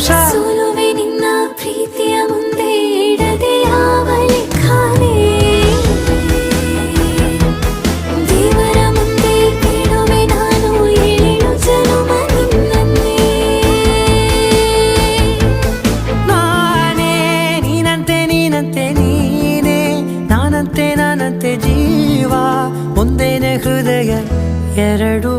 ನಿಮಿಷ. ನಿನ್ನ ಪ್ರೀತಿಯ ಮುಂದೆ ಇಡದೆ ಖಾನೆ ದೇವರ ಮುಂದೆ ಕೇಳುವೆ ನಾನು ಏಳು ಜನುಮ ನಾನೇ ನೀನಂತೆ ನಾನಂತೆ ನಾನಂತೆ ಜೀವ. ಒಂದೇನೆ ಹೃದಯ ಎರಡು